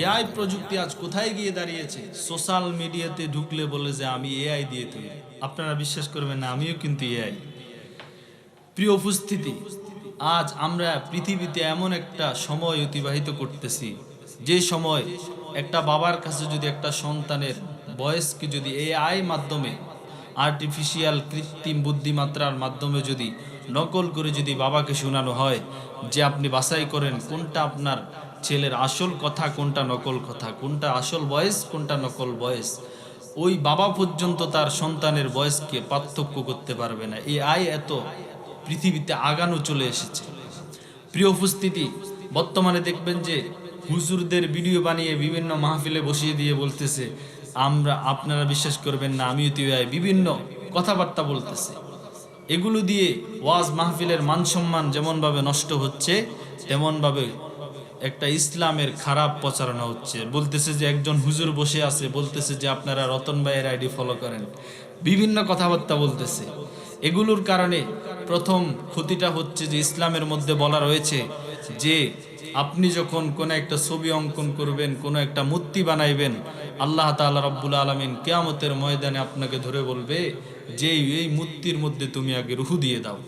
AI প্রযুক্তি আজ কোথায় গিয়ে দাঁড়িয়েছে? সোশ্যাল মিডিয়াতে ঢুকলে বলে যে আমি এআই দিয়ে তৈরি। আপনারা বিশ্বাস করবেন না, আমিও কিন্তু এআই। প্রিয় উপস্থিতি, আজ আমরা পৃথিবীতে এমন একটা সময় অতিবাহিত করতেছি। যে সময় একটা বাবার কাছে যদি একটা সন্তানের বয়সকে যদি এআই মাধ্যমে আর্টিফিশিয়াল কৃত্রিম বুদ্ধিমাত্রার মাধ্যমে যদি নকল করে যদি বাবাকে শোনানো হয়, যে আপনি বাছাই করেন, কোনটা আপনার ছেলের আসল কথা কোনটা, নকল কথা? কোনটা আসল বয়স, কোনটা নকল বয়স? ওই বাবা পর্যন্ত তার সন্তানের বয়সকে পার্থক্য করতে পারবে না। এই আয় এত পৃথিবীতে আগানো চলে এসেছে। প্রিয় উপস্থিতি, বর্তমানে দেখবেন যে হুজুরদের ভিডিও বানিয়ে বিভিন্ন মাহফিলে বসিয়ে দিয়ে বলতেছে, আমরা, আপনারা বিশ্বাস করবেন না, আমিও তো বিভিন্ন কথাবার্তা বলতেছে। এগুলো দিয়ে ওয়াজ মাহফিলের মান সম্মান যেমনভাবে নষ্ট হচ্ছে, তেমনভাবে একটা ইসলামের খারাপ প্রচারণা হচ্ছে। বলতেছে যে একজন হুজুর বসে আছে, বলতেছে যে আপনারা রতন ভাইয়ের আইডি ফলো করেন। বিভিন্ন কথাবার্তা বলতেছে। এগুলোর কারণে প্রথম ক্ষতিটা হচ্ছে যে ইসলামের মধ্যে বলা রয়েছে যে আপনি যখন কোনো একটা ছবি অঙ্কন করবেন, কোনো একটা মূর্তি বানাইবেন, আল্লাহ তাআলা রব্বুল আলমিন কেয়ামতের ময়দানে আপনাকে ধরে বলবে যে এই মূর্তির মধ্যে তুমি আগে রুহু দিয়ে দাও।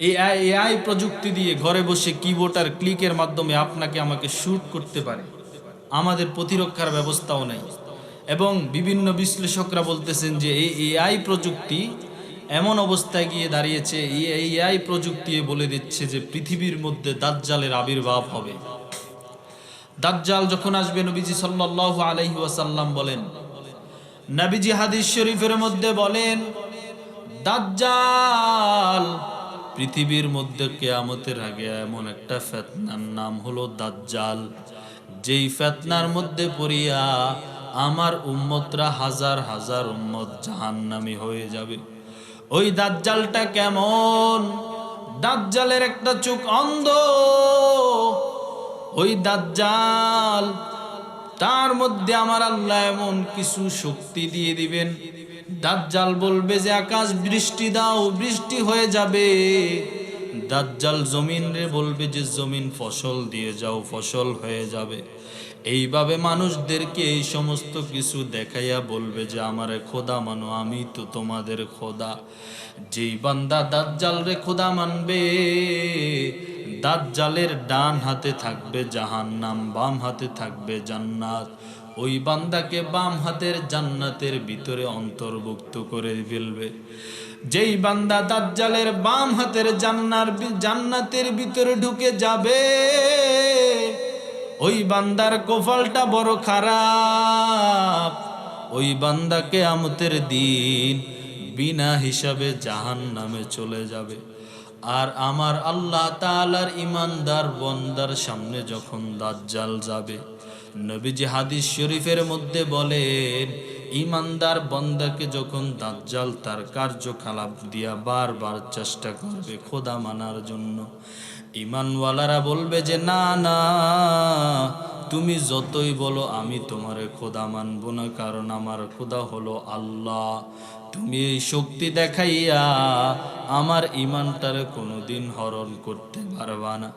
এই এআই প্রযুক্তি দিয়ে ঘরে বসে কিবোর্ড আর ক্লিকের মাধ্যমে আপনাকে আমাকে শ্যুট করতে পারে। আমাদের প্রতিরক্ষার ব্যবস্থাও নাই। এবং বিভিন্ন বিশ্লেষকরা বলতেছেন যে এই এআই প্রযুক্তি এমন অবস্থায় গিয়ে দাঁড়িয়েছে, এই এআই প্রযুক্তি বলে দিচ্ছে যে পৃথিবীর মধ্যে দাজ্জালের আবির্ভাব হবে। দাজ্জাল যখন আসবে নবীজি সাল্লাল্লাহু আলাইহি ওয়াসাল্লাম বলেন, নবীজি হাদিস শরীফের মধ্যে বলেন, দাজ্জাল পৃথিবীর মধ্যে কেয়ামতের আগে এমন একটা ফেতনার নাম হলো দাজ্জাল। যেই ফেতনার মধ্যে পড়িয়া আমার উম্মতরা হাজার হাজার উম্মত জাহান্নামি হয়ে যাবে। ওই দাজ্জালটা কেমন? দাজ্জালের একটা চোখ অন্ধ। ওই দাজ্জাল তার মধ্যে আমার আল্লাহ এমন কিছু শক্তি দিয়ে দিবেন। দাজ্জাল বলবে যে, আকাশ, বৃষ্টি দাও, বৃষ্টি হয়ে যাবে। দাজ্জাল জমিন রে বলবে যে, জমিন ফসল দিয়ে যাও, ফসল হয়ে যাবে। এইভাবে মানুষদেরকে এই সমস্ত কিছু দেখাইয়া বলবে যে, আমারে খোদা মানো, আমি তো তোমাদের খোদা। যেই বান্দা দাজ্জাল রে খোদা মানবে দাজ্জালের ডান হাতে থাকবে জাহান্নাম, বাম হাতে থাকবে জান্নাত। ওই বান্দাকে বাম হাতের জান্নাতের ভিতরে অন্তর্ভুক্ত করে ফেলবে। যেই বান্দা দাজ্জালের বাম হাতের জান্নার জান্নাতের ভিতরে ঢুকে যাবে, ওই বান্দার কোফালটা বড় খারাপ। ওই বান্দাকে আমতের দিন বিনা হিসাবে জাহান নামে চলে যাবে। আর আমার আল্লাহ তাআলার ইমানদার বন্দার সামনে যখন দাজ্জাল যাবে, নবীজি হাদিস শরীফের মধ্যে বলেন ইমানদার বন্দাকে যখন দাজ্জাল তার কার্যকলাপ দিয়া বারবার চেষ্টা করবে খোদা মানার জন্য ইমানওয়ালারা বলবে যে, না না তুমি যতই বলো, আমি তোমারে খোদা মানব না, কারণ আমার খোদা হলো আল্লাহ। তুমি এই শক্তি দেখাইয়া আমার ইমানটারে কোনোদিন হরণ করতে পারবা না।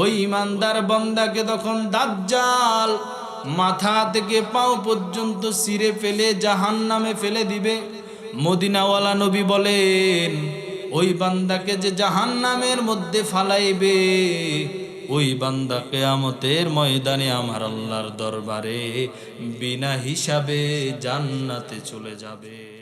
ওই ইমানদার বন্দাকে তখন দাজ্জাল মাথা থেকে পাও পর্যন্ত সিরে ফেলে জাহান নামে ফেলে দিবে। মদিনাওয়ালা নবী বলেন, ওই বান্দাকে যে জাহান নামের মধ্যে ফালাইবে ওই বান্দা কেয়ামতের ময়দানে আমার আল্লাহর দরবারে বিনা হিসাবে জান্নাতে চলে যাবে।